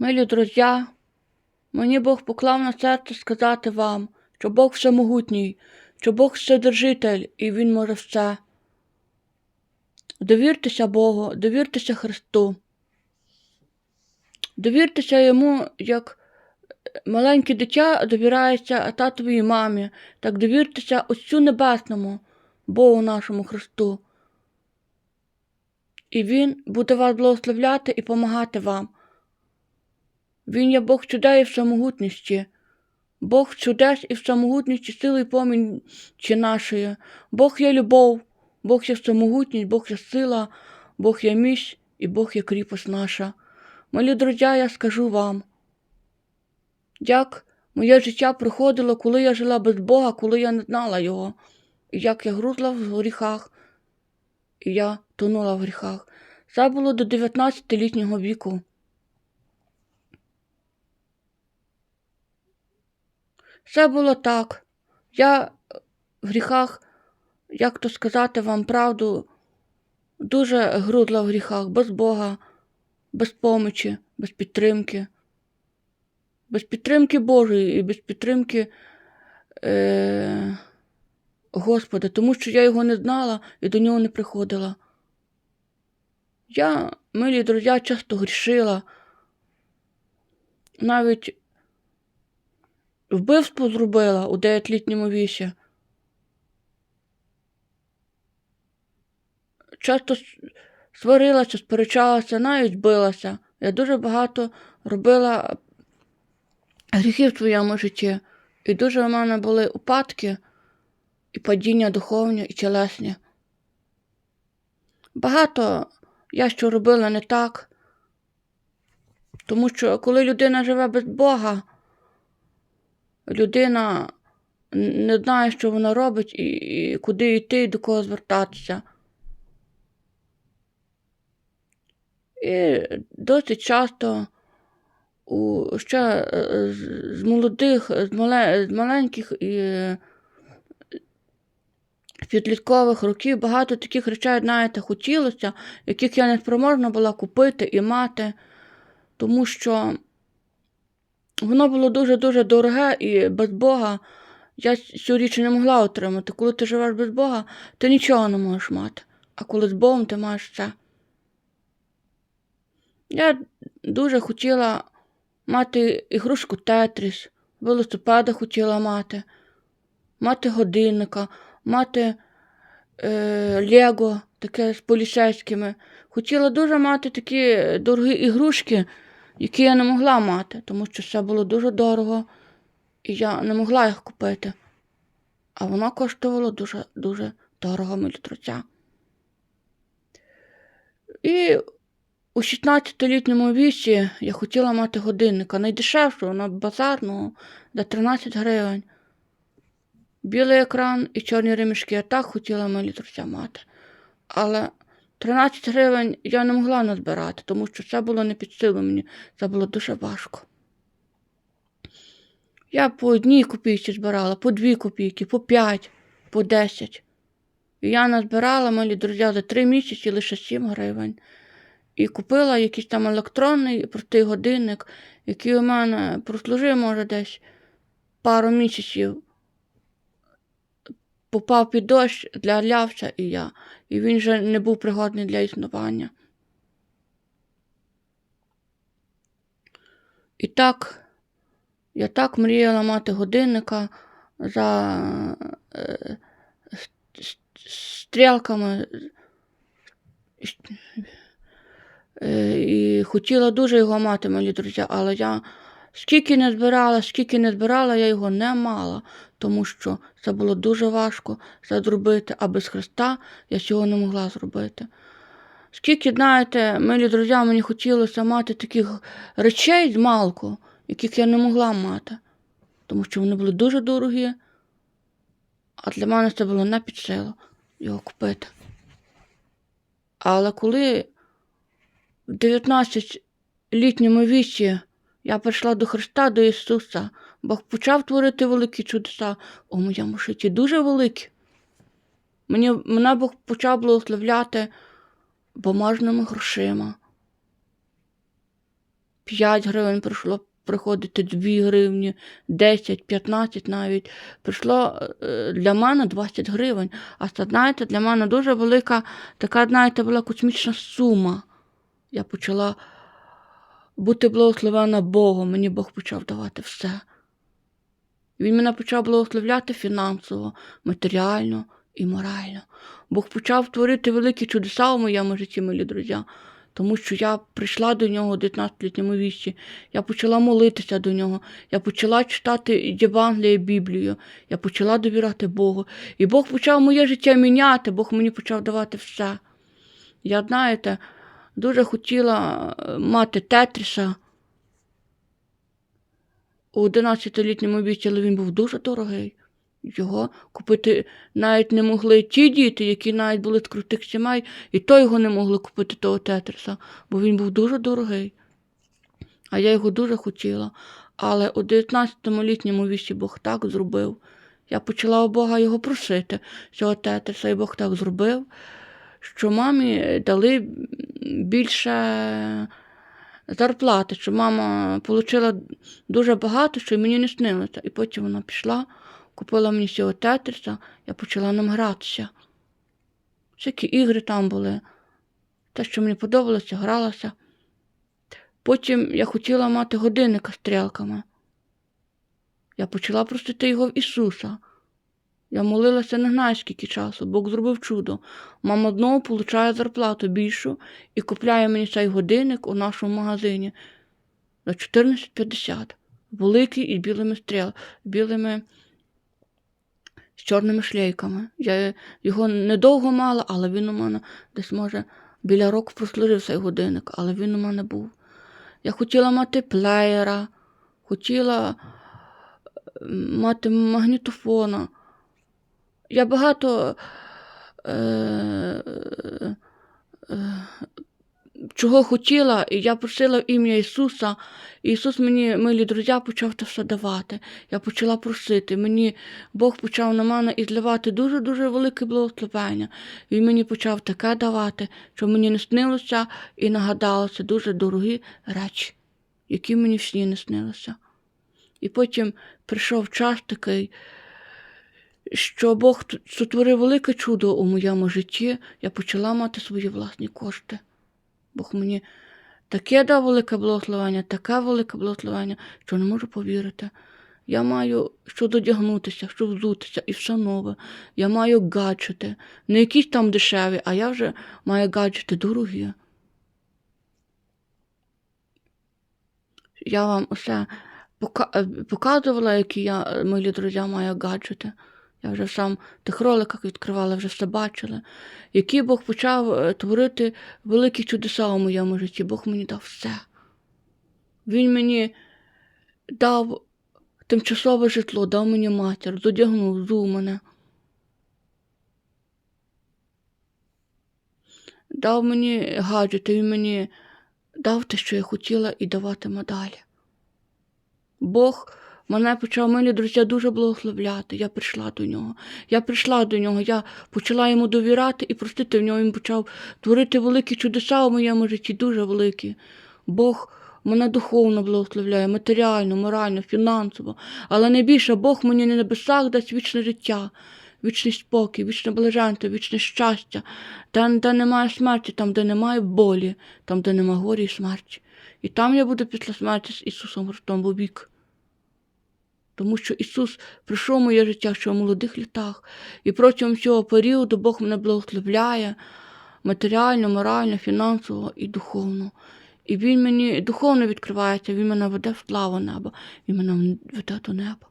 Милі друзі, мені Бог поклав на серце сказати вам, що Бог всемогутній, що Бог вседержитель і Він може все. Довіртеся Богу, довіртеся Христу. Довіртеся йому, як маленьке дитя довіряється татовій мамі, так довіртеся Отцю Небесному, Богу нашому Христу. І Він буде вас благословляти і помагати вам. Він є Бог чудес і всемогутності, Бог чудес і всемогутності, сили і помічі нашої. Бог є любов, Бог є всемогутність, Бог є сила, Бог є міць і Бог є кріпость наша. Милі друзі, я скажу вам, як моє життя проходило, коли я жила без Бога, коли я не знала Його, і як я грузла в гріхах, і я тонула в гріхах. Це було до 19-літнього віку. Все було так. Я в гріхах, як то сказати вам правду, дуже грудла в гріхах, без Бога, без помочі, без підтримки, без підтримки Божої і без підтримки е- Господа, тому що я його не знала і до нього не приходила. Я, милі друзі, часто грішила, навіть вбивство зробила у дев'ятилітньому віці. Часто сварилася, сперечалася, навіть билася. Я дуже багато робила гріхів в своєму житті. І дуже в мене були упадки і падіння духовні, і тілесні. Багато я що робила не так, тому що коли людина живе без Бога, людина не знає, що вона робить, і, і куди йти, і до кого звертатися. І досить часто у ще е, з- молодих, з, мале, з маленьких і е, підліткових років багато таких речей, знаєте, хотілося, яких я не спроможна була купити і мати, тому що воно було дуже-дуже дороге і без Бога я цю річ не могла отримати. Коли ти живеш без Бога, ти нічого не можеш мати. А коли з Богом ти маєш це. Я дуже хотіла мати ігрушку Тетріс, велосипеда хотіла мати, мати годинника, мати е, Лего, таке з поліцейськими. Хотіла дуже мати такі дорогі ігрушки, які я не могла мати, тому що це було дуже дорого, і я не могла їх купити. А воно коштувало дуже дуже дорого мілітруця. І у 16-літньому віці я хотіла мати годинника найдешевшого на базарного за 13 гривень. Білий екран і чорні ремішки. Я так хотіла мілітруця мати. Але 13 гривень я не могла назбирати, тому що це було не під силу мені, це було дуже важко. Я по одній копійці збирала, по дві копійки, по п'ять, по десять. І я назбирала, малі друзі, за три місяці лише 7 гривень. І купила якийсь там електронний простий годинник, який у мене прослужив, може, десь пару місяців. Попав під дощ для лявця і я, і він вже не був пригодний для існування. І так, я так мріяла мати годинника за е, стрілками. Е, І хотіла дуже його мати, мої друзі, але я скільки не збирала, скільки не збирала, я його не мала, тому що це було дуже важко це зробити, а без Христа я цього не могла зробити. Скільки, знаєте, милі друзі, мені хотілося мати таких речей з малку, яких я не могла мати, тому що вони були дуже дорогі, а для мене це було не під силу його купити. Але коли в 19-літньому віці я прийшла до Христа, до Ісуса, Бог почав творити великі чудеса у моєму житті, дуже великі. Мені, мене Бог почав благословляти бумажними грошима, 5 гривень прийшло приходити 2 гривні, 10, 15 навіть. Прийшло е, для мене 20 гривень. А це, знаєте, для мене дуже велика, така, знаєте, була космічна сума. Я почала бути благословена Богом, мені Бог почав давати все. Він мене почав благословляти фінансово, матеріально і морально. Бог почав творити великі чудеса у моєму житті, милі друзі, тому що я прийшла до нього у 19-літньому віці, я почала молитися до нього, я почала читати Євангеліє, Біблію, я почала довіряти Богу. І Бог почав моє життя міняти, Бог мені почав давати все. Я, знаєте, дуже хотіла е, мати Тетріса у 11-літньому віці, але він був дуже дорогий. Його купити навіть не могли ті діти, які навіть були з крутих сімей, і то його не могли купити того тетриса, бо він був дуже дорогий. А я його дуже хотіла. Але у 19-літньому віці Бог так зробив. Я почала у Бога його просити, цього тетриса, і Бог так зробив, що мамі дали більше зарплати, що мама отримала дуже багато, що мені не снилося. І потім вона пішла, купила мені цього тетриса, я почала ним гратися. Всякі ігри там були. Те, що мені подобалося, гралася. Потім я хотіла мати годинника стрілками. Я почала просити його в Ісуса. Я молилася не знаю скільки часу, Бог зробив чудо. Мама знову получає зарплату більшу і купляє мені цей годинник у нашому магазині за 14,50. Великий із білими стріл, білими з чорними шлейками. Я його недовго мала, але він у мене десь, може, біля року прослужив цей годинник, але він у мене був. Я хотіла мати плеєра, хотіла мати магнітофона. Я багато е, е, чого хотіла, і я просила в ім'я Ісуса. І Ісус мені, милі друзі, почав це все давати. Я почала просити. Мені Бог почав на мене і зливати дуже-дуже велике благословення. Він мені почав таке давати, що мені не снилося і нагадалося дуже дорогі речі, які мені всі не снилися. І потім прийшов час такий, що Бог сотворив велике чудо у моєму житті, я почала мати свої власні кошти. Бог мені таке дав велике благословення, таке велике благословення, що не можу повірити. Я маю що додягнутися, що взутися і все нове. Я маю гаджети. Не якісь там дешеві, а я вже маю гаджети дорогі. Я вам усе е, показувала, які я, милі друзі, маю гаджети. Я вже сам в тих роликах відкривала, вже все бачила. Який Бог почав е, творити великі чудеса у моєму житті. Бог мені дав все. Він мені дав тимчасове житло, дав мені матір, зодягнув, зув мене. Дав мені гаджети, він мені дав те, що я хотіла, і даватиме далі. Бог мене почав, милі друзі, дуже благословляти. Я прийшла до нього. Я прийшла до нього, я почала йому довіряти і простити в нього. Він почав творити великі чудеса у моєму житті, дуже великі. Бог мене духовно благословляє, матеріально, морально, фінансово. Але найбільше Бог мені на небесах дасть вічне життя, вічний спокій, вічне блаженство, вічне щастя, там, де немає смерті, там, де немає болі, там, де немає горі і смерті. І там я буду після смерті з Ісусом Христом у вік. Тому що Ісус прийшов в моє життя ще в молодих літах, і протягом цього періоду Бог мене благословляє матеріально, морально, фінансово і духовно. І Він мені духовно відкривається, Він мене веде в славу неба, Він мене веде до неба.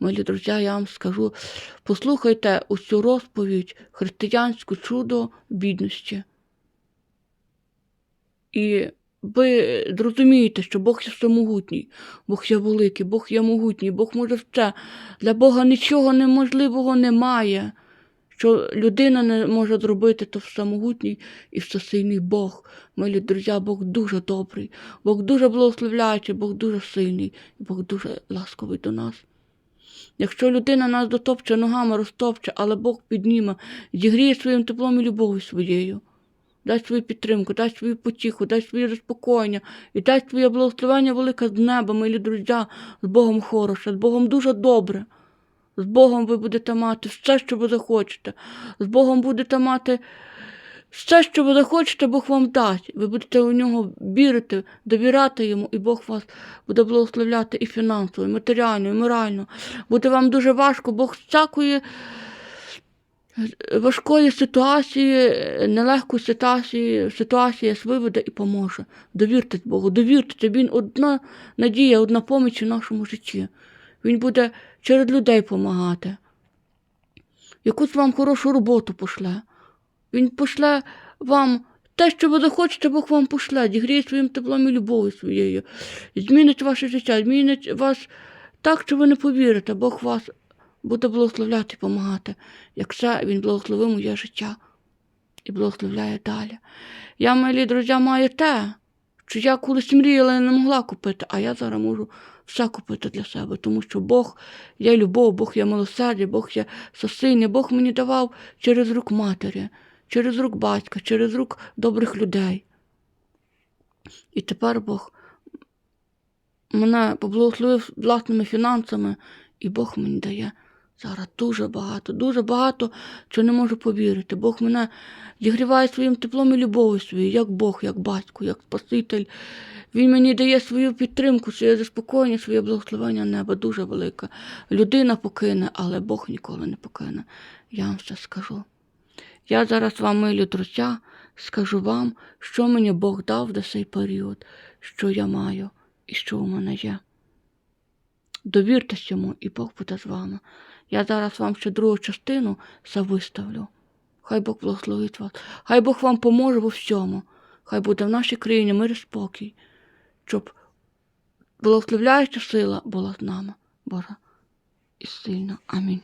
Милі друзі, я вам скажу, послухайте усю розповідь християнську чудо бідності. І ви зрозумієте, що Бог є всемогутній, Бог є великий, Бог є могутній, Бог може все. Для Бога нічого неможливого немає. Що людина не може зробити, то всемогутній і всесильний Бог. Милі друзі, Бог дуже добрий, Бог дуже благословляючий, Бог дуже сильний, Бог дуже ласковий до нас. Якщо людина нас дотопче ногами, розтопче, але Бог підніме, зігріє своїм теплом і любов'ю своєю. Дасть свою підтримку, дасть свою потіху, дасть своє заспокоєння і дасть своє благословення велике з неба, милі друзі, з Богом хороше, з Богом дуже добре. З Богом ви будете мати все, що ви захочете. З Богом будете мати все, що ви захочете, Бог вам дасть. Ви будете у нього вірити, довіряти йому, і Бог вас буде благословляти і фінансово, і матеріально, і морально. Буде вам дуже важко, Бог всякої важкої ситуації, нелегкої ситуації, ситуації вас виведе і поможе. Довіртесь Богу, довіртеся, Він одна надія, одна поміч у нашому житті. Він буде через людей допомагати. Якусь вам хорошу роботу пошле. Він пошле вам те, що ви захочете, Бог вам пошле, зігріє своїм теплом і любов'ю своєю. Змінить ваше життя, змінить вас так, що ви не повірите. Бог вас буде благословляти і допомагати. Як це він благословив моє життя і благословляє далі. Я, милі друзі, маю те, що я колись мріяла і не могла купити, а я зараз можу все купити для себе, тому що Бог є любов, Бог є милосердя, Бог є всесильний, Бог мені давав через рук матері, через рук батька, через рук добрих людей. І тепер Бог мене поблагословив власними фінансами, і Бог мені дає зараз дуже багато, дуже багато, що не можу повірити. Бог мене зігріває своїм теплом і любов'ю своєю, як Бог, як батько, як Спаситель. Він мені дає свою підтримку, своє заспокоєння, своє благословення неба дуже велике. Людина покине, але Бог ніколи не покине. Я вам все скажу. Я зараз вам, милі друзі, скажу вам, що мені Бог дав до цей період, що я маю і що у мене є. Довіртесь йому, і Бог буде з вами. Я зараз вам ще другу частину завиставлю. виставлю. Хай Бог благословить вас, хай Бог вам поможе у всьому. Хай буде в нашій країні мир і спокій, щоб благословляюча сила була з нами, Божа, і сильна. Амінь.